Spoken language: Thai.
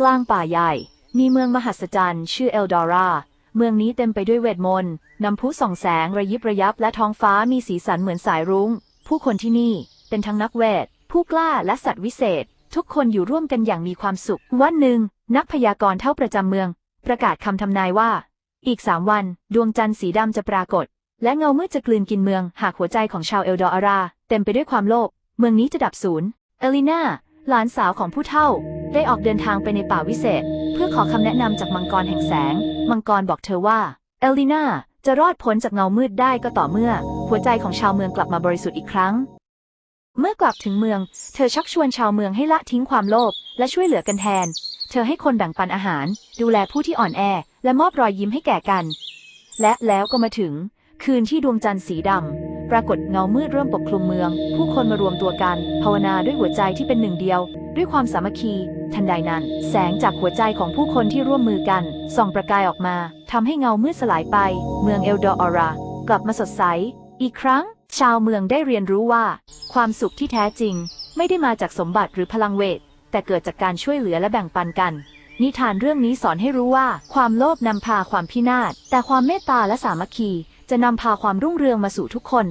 กลางป่าใหญ่ มีเมืองมหัศจรรย์ ชื่อเอลดอราเมืองนี้เต็มไปด้วยเวทมนต์น้ำพุส่องแสงระยิบระยับและท้องฟ้ามีสีสันเหมือนสายรุง้ง ผู้คนที่นี่เป็นทั้งนักเวท ผู้กล้าและสัตว์วิเศษ ทุกคนอยู่ร่วมกันอย่างมีความสุข วันหนึ่ง นักพยากรณ์เท่าประจำเมือง ประกาศคำทำนายว่า อีกสามวัน ดวงจันทร์สีดำจะปรากฏ และเงามืดจะกลืนกินเมือง หากหัวใจของชาวเอลดอรา เต็มไปด้วยความโลภเมืองนี้จะดับสูญเอลิน่าหลานสาวของผู้เฒ่า ได้ออกเดินทางไปในป่าวิเศษ เพื่อขอคำแนะนำจากมังกรแห่งแสง มังกรบอกเธอว่า เอลลิน่าจะรอดพ้นจากเงามืดได้ก็ต่อเมื่อ หัวใจของชาวเมืองกลับมาบริสุทธิ์อีกครั้ง เมื่อกลับถึงเมือง เธอชักชวนชาวเมืองให้ละทิ้งความโลภและช่วยเหลือกันแทน เธอให้คนแบ่งปันอาหาร ดูแลผู้ที่อ่อนแอ และมอบรอยยิ้มให้แก่กัน และแล้วก็มาถึง คืนที่ดวงจันทร์สีดำปรากฏเงามืดเริ่มปกคลุมเมือง ผู้คนมารวมตัวกัน ภาวนาด้วยหัวใจที่เป็นหนึ่งเดียว ด้วยความสามัคคี ทันใดนั้น แสงจากหัวใจของผู้คนที่ร่วมมือกัน ส่องประกายออกมาทำให้เงามืดสลายไป เมืองเอลดออรา กลับมาสดใส อีกครั้ง ชาวเมืองได้เรียนรู้ว่า ความสุขที่แท้จริง ไม่ได้มาจากสมบัติหรือพลังเวท แต่เกิดจากการช่วยเหลือและแบ่งปันกัน นิทานเรื่องนี้สอนให้รู้ว่า ความโลภนำพาความพินาศ แต่ความเมตตาและสามัคคี จะนำพาความรุ่งเรืองมาสู่ทุกคน